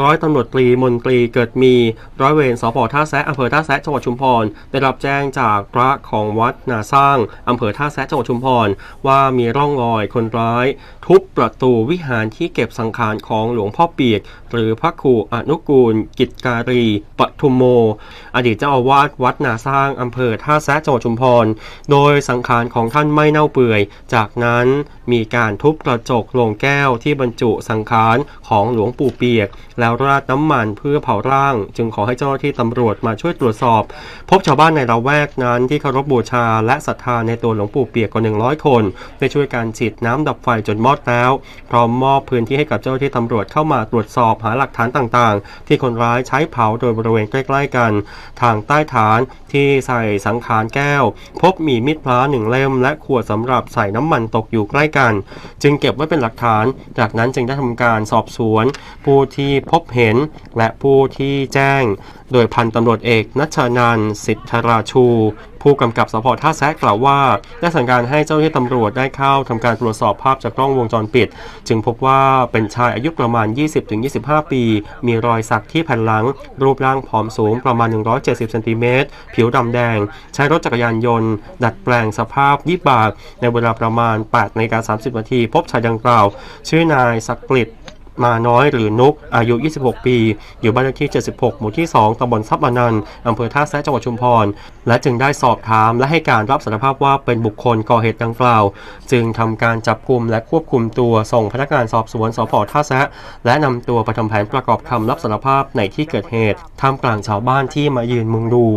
ร้อยตำรวจตรีมนตรีเกิดมี ร้อยเวรสพท่าแซะอำเภอท่าแซะจังหวัดชุมพร ได้รับแจ้งจากพระของวัดนาสร้างอำเภอท่าแซะจังหวัดชุมพร ว่ามีร่องรอยคนร้าย ทุบประตูวิหารที่เก็บสังขารของหลวงพ่อเปียก หรือพระครูอนุกูล กิจการีปทุมโม อดีตเจ้าอาวาสวัดนาสร้างอำเภอท่าแซะจังหวัดชุมพร โดยสังขารของท่านไม่เน่าเปื่อย จากนั้นมีการทุบกระจกโลงแก้วที่บรรจุสังขารของหลวงปู่เปียกแล้แล้วราดน้ำมันเพื่อเผาร่าง จึงขอให้เจ้าหน้าที่ตำรวจมาช่วยตรวจสอบ พบชาวบ้านในละแวกนั้นที่เคารพบูชา และศรัทธาในตัวหลวงปู่เปียกกว่า100 คนได้ช่วยการฉีดน้ำดับไฟจนมอดแล้ว พร้อมมอบพื้นที่ให้กับเจ้าหน้าที่ตำรวจเข้ามาตรวจสอบหาหลักฐานต่างๆ ที่คนร้ายใช้เผาโดยบริเวณใกล้ ๆ กัน ทางใต้ฐานที่ใส่สังขารแก้ว พบมีมีดพระหนึ่งเล่ม และขวดสำหรับใส่น้ำมันตกอยู่ใกล้กัน จึงเก็บไว้เป็นหลักฐาน จากนั้นจึงได้ทำการสอบสวน ผู้ที่พพบเห็น และผู้ที่แจ้ง โดยพันตำรวจเอกนัชนันสิทธราชู ผู้กำกับสพท่าแซะกล่าวว่า ได้สั่งการให้เจ้าหน้าที่ตำรวจได้เข้าทำการตรวจสอบภาพจากกล้องวงจรปิด จึงพบว่าเป็นชายอายุประมาณ 20-25 ปี มีรอยสักที่แผ่นหลัง รูปร่างผอมสูงประมาณ 170เซนติเมตรผิวดำแดง ใช้รถจักรยานยนต์ ดัดแปลงสภาพวิบากในเวลาประมาณ8นาฬิกา30นาทีพบชายดังกล่าว ชื่อนายสักกฤต มาน้อยหรือนุกอายุ 26 ปี อยู่บ้านเลขที่ 76 หมู่ที่ 2ตำบลทรัพย์อนันต์อำเภอท่าแซะจังหวัดชุมพร และจึงได้สอบถามและให้การรับสารภาพว่าเป็นบุคคลก่อเหตุดังกล่าว จึงทำการจับกลุ่มและควบคุมตัวส่งพนักงานสอบสวนสพท่าแซะ และนำตัวไปทำแผนประกอบคำรับสารภาพในที่เกิดเหตุท่ามกลางชาวบ้านที่มายืนมุงดู